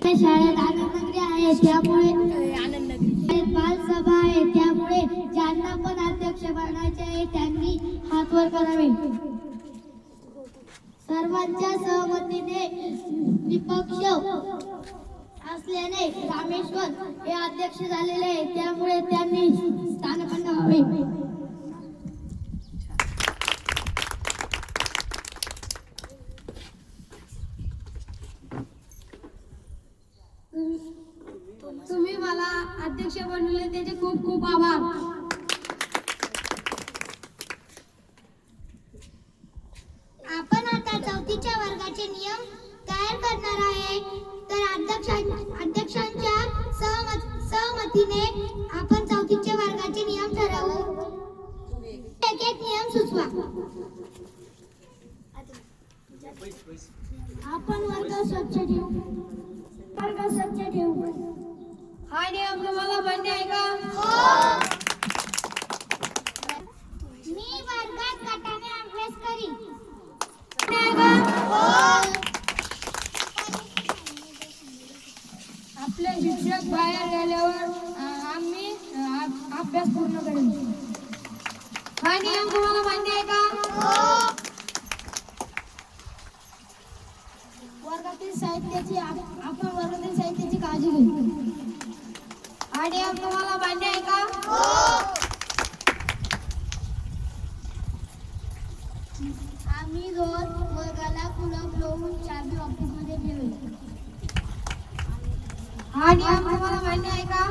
त्या शाळेत आनंदनगरी आहे त्यामुळे शाळेत बालसभा आहे त्यामुळे ज्यांना पण अध्यक्ष बनायचे आहे त्यांनी हात वर करावे. सर्वांच्या सहमतीने विपक्ष असल्याने रामेश्वर हे अध्यक्ष झालेले आहे त्यामुळे त्यांनी स्थानपन्न व्हावे तुम्ही मला अध्यक्ष बनवले त्याचे खूप खूप आभार. आपण आता चौथीच्या वर्गाचे नियम तयार करणार आहे. तर अध्यक्षा अध्यक्षांच्या सहमत सहमतीने आपण चौथीच्या वर्गाचे नियम ठरवू. एक एक नियम सुचवा. आपण वर्ग स्वच्छ ठेवू. वर्ग स्वच्छ ठेवू. मान्य आहे का मी वर्गात गटाने अभ्यास करीन. आपले शिक्षक बाहेर गेल्यावर आम्ही अभ्यास पूर्ण करेन. हा नियम तुम्हाला मान्य आहे का? वर्गातील साहित्याची आप- आपण वर्गातील साहित्याची काळजी घेऊ हा नियम तुम्हाला मान्य आहे का? आम्ही रोज वर्गाला कुलप लावून चाबी ऑफिसमध्ये ठेवेल हा नियम तुम्हाला मान्य आहे का?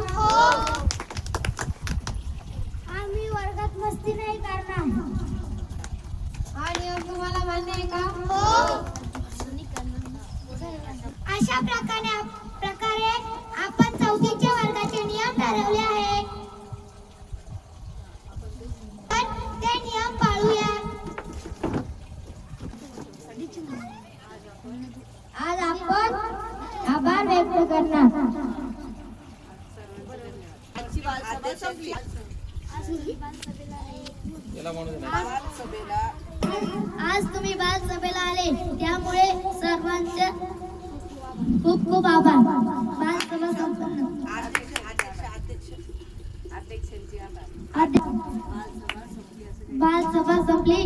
आम्ही वर्गात मस्ती नाही करणार. हा नियम तुम्हाला मान्य आहे का? अशा प्रकारे प्रकारे आज आपण आभार व्यक्त करणार. आज तुम्ही बाल सभेला आले त्यामुळे सर्वांचे खूप खूप आभार. बाल सभा संपन्न. बाल सभा संपली.